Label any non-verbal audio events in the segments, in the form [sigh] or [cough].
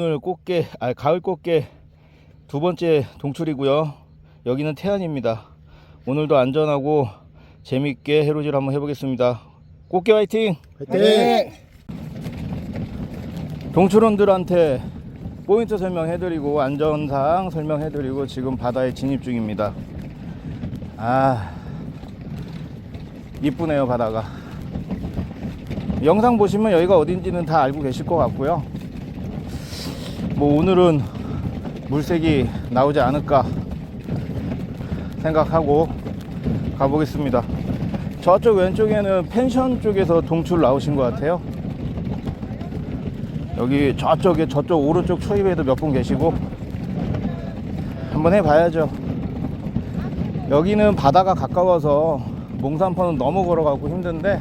오늘 꽃게, 아 가을 꽃게 두 번째 동출이고요. 여기는 태안입니다. 오늘도 안전하고 재밌게 해로질 한번 해보겠습니다. 꽃게 화이팅! 네. 동출원들한테 포인트 설명해드리고 안전사항 설명해드리고 지금 바다에 진입 중입니다. 아 이쁘네요 바다가. 영상 보시면 여기가 어딘지는 다 알고 계실 것 같고요. 뭐 오늘은 물색이 나오지 않을까 생각하고 가보겠습니다. 저쪽 왼쪽에는 펜션 쪽에서 동출 나오신 것 같아요. 여기 저쪽에 저쪽 오른쪽 초입에도 몇 분 계시고 한번 해봐야죠. 여기는 바다가 가까워서 몽산포는 너무 걸어가고 힘든데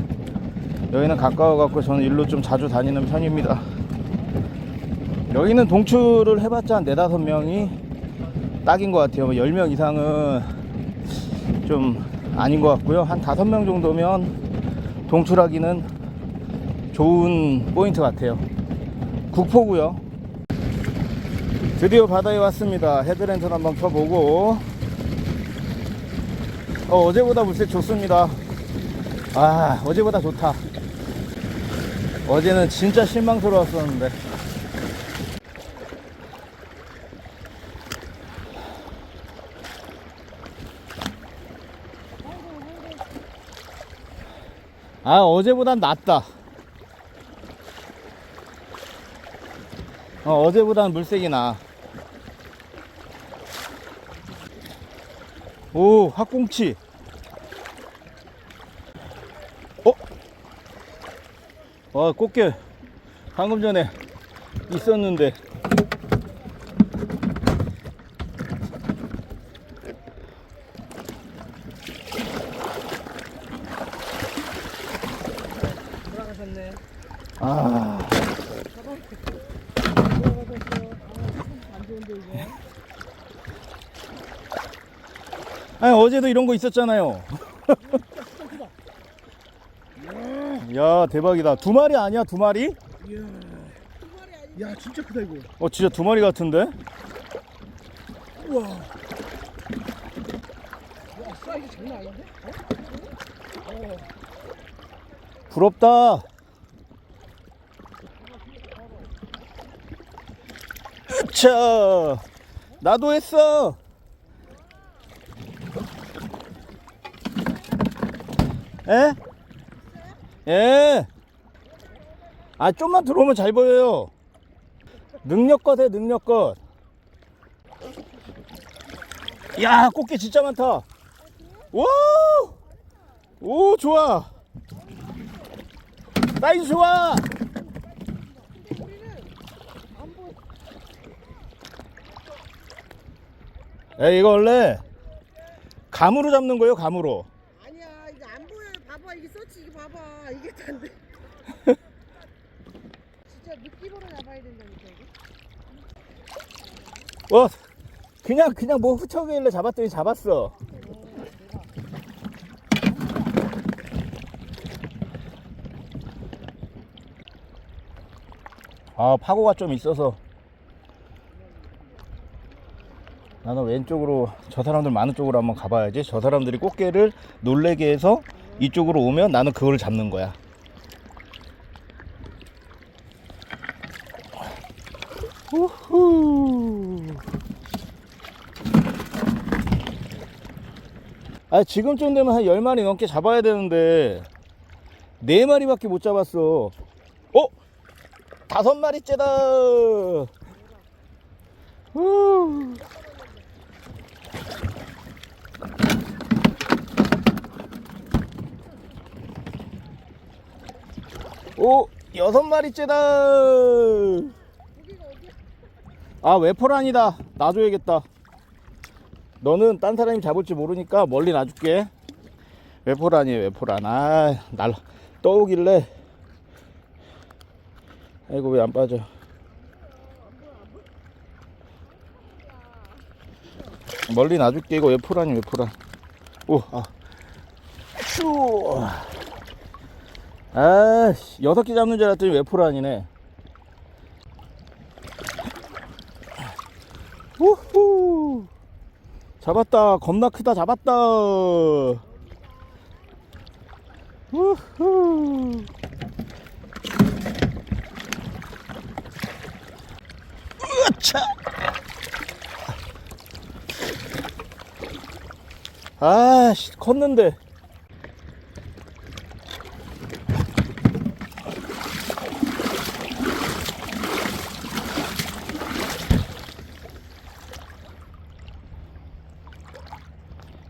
여기는 가까워갖고 저는 일로 좀 자주 다니는 편입니다. 여기는 동출을 해봤자 한 네다섯 명이 딱인 것 같아요. 뭐 10명 이상은 좀 아닌 것 같고요. 한 다섯 명 정도면 동출하기는 좋은 포인트 같아요. 국포고요. 드디어 바다에 왔습니다. 헤드랜턴 한번 켜보고 어, 어제보다 물색 좋습니다. 아 어제보다 좋다. 어제는 진짜 실망스러웠었는데 아 어제보단 낫다. 어, 어제보다는 물색이 나. 오, 학꽁치. 어? 와, 꽃게. 방금 전에 있었는데. 돌아가셨네. 아. 아니, 어제도 이런 거 있었잖아요. [laughs] 야, 대박이다. 두 마리 아니야, 두 마리? 야 진짜 크다 이거. 어, 진짜 두 마리 같은데? 우와. 야 사이즈 장난 아닌데? 어? 부럽다. 자, 나도 했어. 에? 예. 아, 좀만 들어오면 잘 보여요. 능력껏 해, 능력껏. 야, 꽃게 진짜 많다. 와! 오, 좋아. 사이즈 좋아. 에 이거 원래 감으로 잡는 거예요, 감으로. 아니야 이게 안 보여요 봐봐 이게 서치 이게 봐봐. 이게 단데. [laughs] 진짜 느낌으로 잡아야 된다니까 이게? 어, 그냥 그냥 뭐 훔쳐길래 잡았더니 잡았어. 아 파고가 좀 있어서 나는 왼쪽으로 저 사람들 많은 쪽으로 한번 가봐야지. 저 사람들이 꽃게를 놀래게 해서 이쪽으로 오면 나는 그걸 잡는 거야. 우후. 아 지금쯤 되면 한 10마리 넘게 잡아야 되는데 4마리밖에 못 잡았어 어? 다섯 마리째다 후. 오 여섯 마리째다. 아 웨퍼란이다? 놔줘야겠다. 너는 딴 사람이 잡을지 모르니까 멀리 놔줄게. 웨포란이에요? 웨포란 아날 떠오길래. 아이고 왜 안 빠져? 멀리 놔줄게. 이거 웨포란이 웨포란 오아. 슈 아씨 여섯 개 잡는 줄 알았더니 웨포란이네. 우후. 잡았다 겁나 크다 잡았다. 우후. 으차. 아씨 컸는데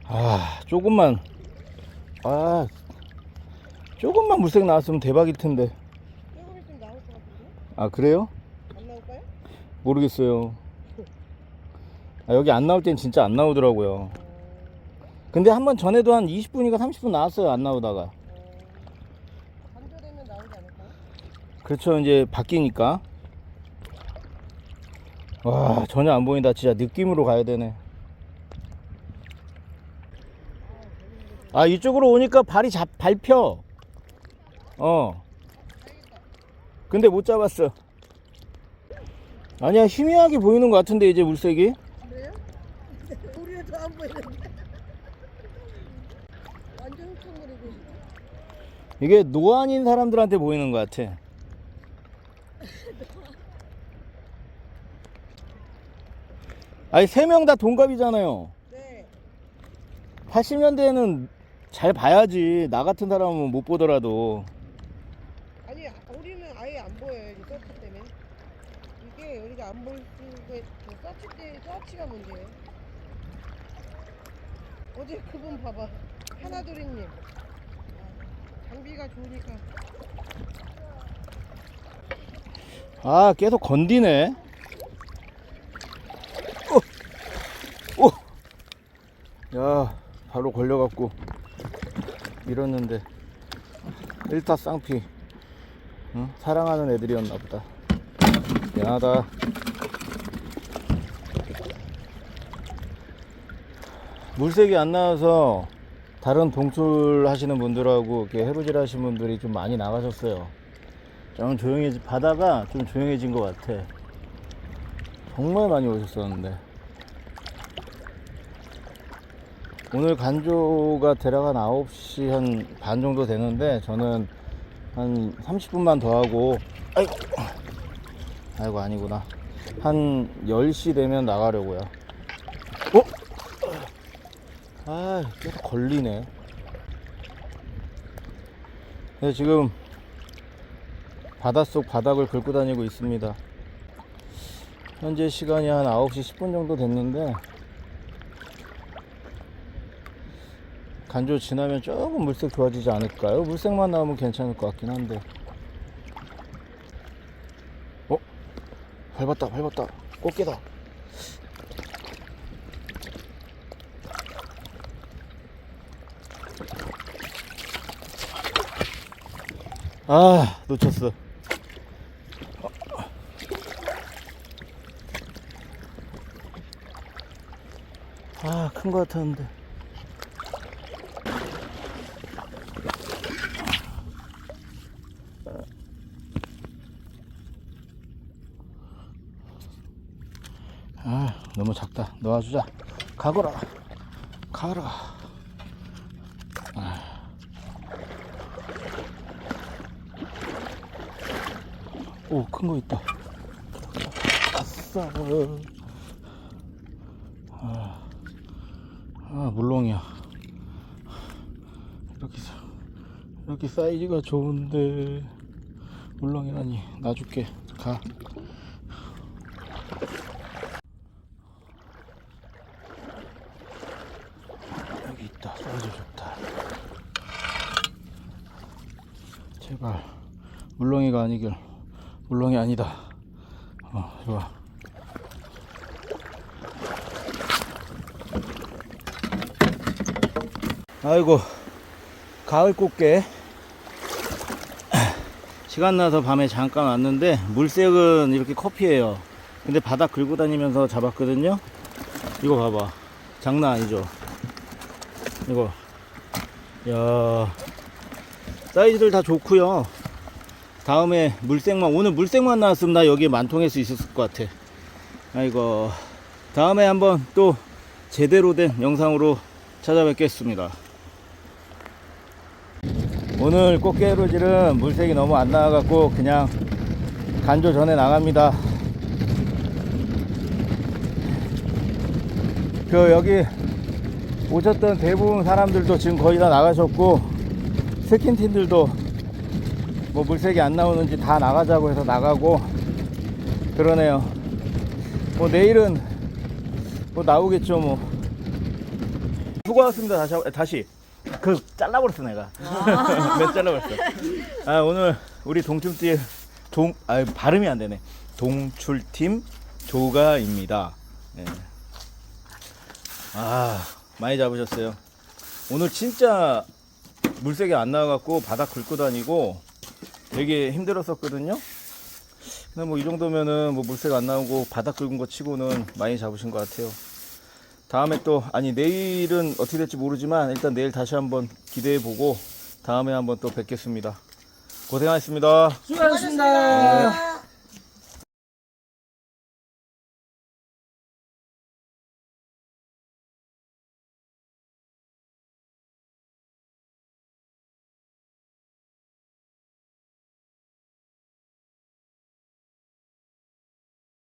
아 조금만 아 조금만 물색 나왔으면 대박일 텐데 조금 있으면 나올 것 같은데? 아 그래요? 안 나올까요? 모르겠어요 아, 여기 안 나올 땐 진짜 안 나오더라고요 근데 한 번 전에도 한 20분인가 30분 나왔어요 안 나오다가 간절되면 나오지 않을까요? 그렇죠 이제 바뀌니까 와 전혀 안 보인다 진짜 느낌으로 가야 되네 아 이쪽으로 오니까 발이 잡 밟혀 어 근데 못 잡았어 아니야 희미하게 보이는 것 같은데 이제 물색이 그래요? 우리는 더안 보이는데. 완전 흙탕물이고 있어. 이게 노안인 사람들한테 보이는 것 같아 [laughs] 아니 세 명 다 동갑이잖아요 네. 80년대에는 잘 봐야지 나 같은 사람은 못 보더라도 아니 아, 우리는 아예 안 보여요 이 서치 때문에. 이게 우리가 안 보일 수가 그 서치 때 서치가 문제예요. 어제 그분 봐봐 하나도리님 장비가 좋으니까 아 계속 건디네 오! 오! 야 바로 걸려갖고 밀었는데 일타 쌍피. 응? 사랑하는 애들이었나 보다. 미안하다. 물색이 안 나와서 다른 동출 하시는 분들하고 이렇게 해루질 하시는 분들이 좀 많이 나가셨어요. 좀 조용해지 바다가 좀 조용해진 것 같아. 정말 많이 오셨었는데 오늘 간조가 한 9시 한 반 정도 되는데 저는 한 30분만 더 하고 아이고 아이고 아니구나 한 10시 되면 나가려고요. 어? 아 계속 걸리네. 네, 지금 바닷속 바닥을 긁고 다니고 있습니다. 현재 시간이 한 9시 10분 정도 됐는데 간조 지나면 조금 물색 좋아지지 않을까요? 물색만 나오면 괜찮을 것 같긴 한데 어? 밟았다 밟았다 꽃게다 아 놓쳤어 아, 큰 거 같았는데. 아, 너무 작다. 놓아주자. 가거라. 가라. 아. 오, 큰 거 있다. 아싸. 아 물렁이야 이렇게 사- 이렇게 사이즈가 좋은데 물렁이라니 놔줄게 가 있다 사이즈 좋다. 제발 물렁이가 아니길 물렁이 아니다. 어 좋아. 아이고 가을 꽃게. 시간 나서 밤에 잠깐 왔는데 물색은 이렇게 커피예요. 근데 바닥 긁고 다니면서 잡았거든요. 이거 봐봐. 장난 아니죠 이거 야 사이즈들 다 좋고요 다음에 물색만 오늘 물색만 나왔으면 나 여기에 만통할 수 있었을 것 같아 아이고 다음에 한번 또 제대로 된 영상으로 찾아뵙겠습니다. 오늘 꽃게루질은 물색이 너무 안 나와갖고 그냥 간조 전에 나갑니다. 그 여기 오셨던 대부분 사람들도 지금 거의 다 나가셨고 스킨팀들도 뭐 물색이 안 나오는지 다 나가자고 해서 나가고 그러네요. 뭐 내일은 뭐 나오겠죠 뭐. 수고하셨습니다 다시 한- 다시 그 잘라버렸어 내가. [laughs] 몇 잘라버렸어. 아 오늘 우리 동춤팀 동아 발음이 안 되네. 동출팀 조가입니다. 예. 아 많이 잡으셨어요. 오늘 진짜 물색이 안 나와갖고 바닥 긁고 다니고 되게 힘들었었거든요. 근데 뭐 이 정도면은 뭐 물색 안 나오고 바닥 긁은 거 치고는 많이 잡으신 것 같아요. 다음에 또 아니 내일은 어떻게 될지 모르지만 일단 내일 다시 한번 기대해 보고 다음에 한번 또 뵙겠습니다. 고생하셨습니다. 수고하셨습니다.